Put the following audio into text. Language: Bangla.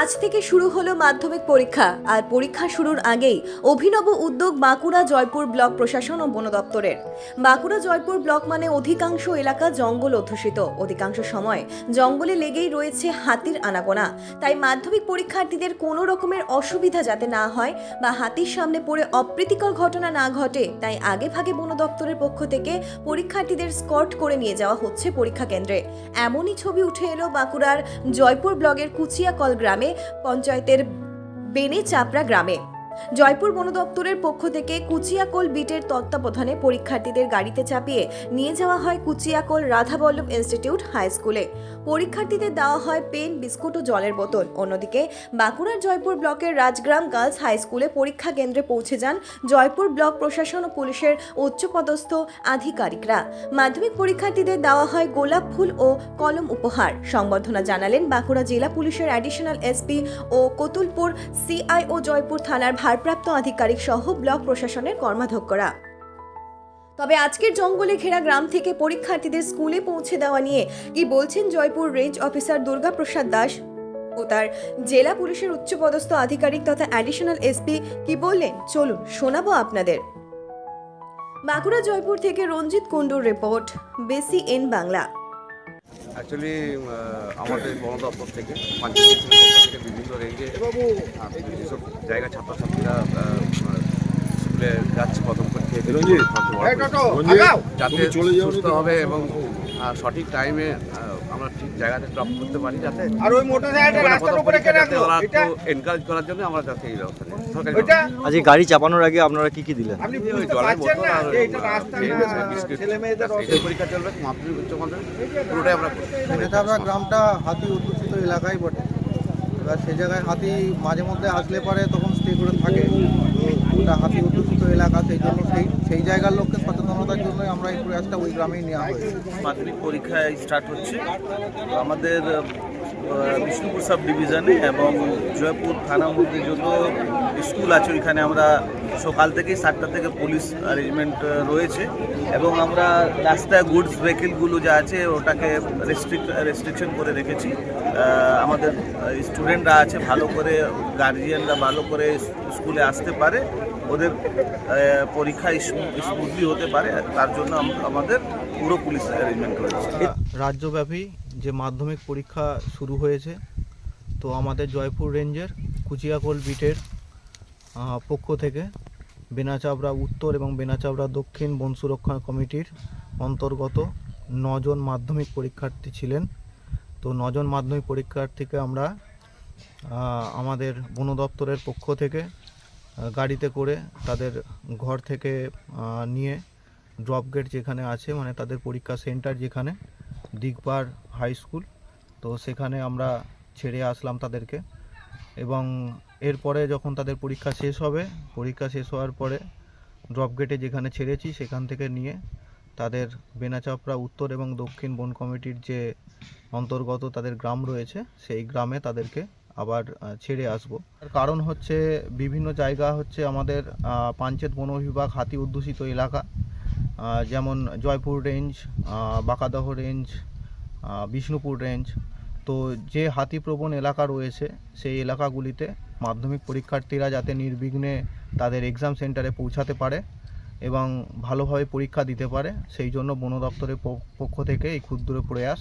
আজ থেকে শুরু হলো মাধ্যমিক পরীক্ষা, আর পরীক্ষা শুরুর আগেই অভিনব উদ্যোগ বাঁকুড়া জয়পুর ব্লক প্রশাসন ও বন দপ্তরের। বাঁকুড়া জয়পুর ব্লক মানে অধিকাংশ এলাকা জঙ্গল অধ্যুষিত। অধিকাংশ সময় জঙ্গলে লেগেই রয়েছে হাতির আনাগোনা। তাই মাধ্যমিক পরীক্ষার্থীদের কোনো রকমের অসুবিধা যাতে না হয় বা হাতির সামনে পড়ে অপ্রীতিকর ঘটনা না ঘটে, তাই আগে ভাগে বন দপ্তরের পক্ষ থেকে পরীক্ষার্থীদের স্কট করে নিয়ে যাওয়া হচ্ছে পরীক্ষা কেন্দ্রে। এমনই ছবি উঠে এলো বাঁকুড়ার জয়পুর ব্লগের কুচিয়াকল গ্রামে। পঞ্চায়েতের বেনে চাপড়া গ্রামে। জয়পুর বন দপ্তরের পক্ষ থেকে কুচিয়াকোল বিটের তত্ত্বাবধানে পরীক্ষার্থীদের গাড়িতে চাপিয়ে নিয়ে যাওয়া হয় কুচিয়াকোল রাধাবল্লভ ইনস্টিটিউট হাই স্কুলে। পরীক্ষার্থীদের দেওয়া হয় পেন, বিস্কুট ও জলের বোতল। অন্যদিকে, বাঁকুড়ার জয়পুর ব্লকের রাজগ্রাম গার্লস হাই স্কুলে পরীক্ষা কেন্দ্রে পৌঁছে যান জয়পুর ব্লক প্রশাসন ও পুলিশের উচ্চপদস্থ আধিকারিকরা। মাধ্যমিক পরীক্ষার্থীদের দেওয়া হয় গোলাপ ফুল ও কলম উপহার। সংবর্ধনা জানালেন বাঁকুড়া জেলা পুলিশের অ্যাডিশনাল এসপি ও কতুলপুর সিআইও জয়পুর থানার ভারপ্রাপ্ত আধিকারিক সহ ব্লক প্রশাসনের কর্মাধ্যক্ষরা। তবে আজকের জঙ্গলে ঘেরা গ্রাম থেকে পরীক্ষার্থীদের স্কুলে পৌঁছে দেওয়া নিয়ে কি বলছেন জয়পুর রেঞ্জ অফিসার দুর্গাপ্রসাদ দাস ও তার জেলা পুলিশের উচ্চপদস্থ আধিকারিক তথা অ্যাডিশনাল এসপি কি বললেন? চলুন শোনাবো আপনাদের। বাঁকুড়া জয়পুর থেকে রঞ্জিত কুণ্ডুর রিপোর্ট বেসি এন বাংলা। অ্যাকচুয়ালি আমাদের বন দপ্তর থেকে পঞ্চায়েত থেকে বিভিন্ন রেঞ্জে যেসব জায়গা ছাত্রছাত্রীরা স্কুলে যাচ্ছে প্রথম পরীক্ষা যাতে সুস্থ হবে এবং সঠিক টাইমে আমরা ঠিক জায়গাতে ড্রপ করতে পারি যাতে আর ওই মোটর সাইকেলটা রাস্তার উপরে কেন এটা এনকারেজ করার জন্য আমরা যাতে এই ব্যবস্থা নিই। আজকে গাড়ি চাপানোর আগে আপনারা কি কি দিলেন? আপনি ওই বুঝতে জলের পারছেন বোতল না আর যে এটা রাস্তা ছেলে মেয়েদের পরীক্ষা চলবে মাধ্যমিক উচ্চ মাধ্যমিক পুরোটাই আমরা করি। মেটাবড়া গ্রামটা হাতি অধ্যুষিত এলাকায় বটে। এবার সে জায়গায় হাতি মাঝে মধ্যে আসলে পারে তখন স্টে করে থাকে। তো ওটা হাতি অধ্যুষিত এলাকা সেই জন্য সেই সেই জায়গার সচেতনতার প্রয়াসটা ওই গ্রামেই নেওয়া হয়েছে। মাধ্যমিক পরীক্ষা স্টার্ট হচ্ছে। আমাদের বিষ্ণুপুর সাব ডিভিশনে এবং জয়পুর থানার মধ্যে যত স্কুল আছে, ওইখানে আমরা সকাল থেকেই সাতটা থেকে পুলিশ অ্যারেঞ্জমেন্ট রয়েছে। এবং আমরা রাস্তায় গুডস ভেহিকেলগুলো যা আছে, ওটাকে রেস্ট্রিক্ট রেস্ট্রিকশন করে রেখেছি। আমাদের স্টুডেন্টরা আছে, ভালো করে গার্জিয়ানরা ভালো করে স্কুলে আসতে পারে। ওদের পরীক্ষা স্মুথলি হতে পারে, তার জন্য আমাদের পুরো পুলিশ অ্যারেঞ্জমেন্ট রয়েছে রাজ্যব্যাপী যে মাধ্যমিক পরীক্ষা শুরু হয়েছে, তো আমাদের জয়পুর রেঞ্জের কুচিয়াকোল বিটের পক্ষ থেকে বেনাচাবড়া উত্তর এবং বেনাচাবড়া দক্ষিণ বন সুরক্ষা কমিটির অন্তর্গত নজন মাধ্যমিক পরীক্ষার্থী ছিলেন। তো নজন মাধ্যমিক পরীক্ষার্থীকে আমরা আমাদের বন দপ্তরের পক্ষ থেকে গাড়িতে করে তাদের ঘর থেকে নিয়ে ড্রপ গেট যেখানে আছে মানে তাদের পরীক্ষা সেন্টার যেখানে দিগবার হাই স্কুল তো সেখানে আমরা ছেড়ে আসলাম তাদেরকে। এবং এরপরে যখন তাদের পরীক্ষা শেষ হবে, পরীক্ষা শেষ হওয়ার পরে ড্রপ গেটে যেখানে ছেড়েছি, সেখান থেকে নিয়ে তাদের বেনাচাপড়া উত্তর এবং দক্ষিণ বন কমিটির যে অন্তর্গত তাদের গ্রাম রয়েছে, সেই গ্রামে তাদেরকে আবার ছেড়ে আসব। কারণ হচ্ছে বিভিন্ন জায়গা হচ্ছে আমাদের পাঞ্চেত বন বিভাগ হাতি অধ্যুষিত এলাকা। যেমন Joypur range Bankadaha range Bishnupur range. তো যে হাতিপ্রবণ এলাকা রয়েছে, সেই এলাকাগুলিতে মাধ্যমিক পরীক্ষার্থীরা যাতে নির্বিঘ্নে তাদের এক্সাম সেন্টারে পৌঁছাতে পারে এবং ভালোভাবে পরীক্ষা দিতে পারে, সেই জন্য বন দপ্তরের পক্ষ থেকে এই ক্ষুদ্র প্রয়াস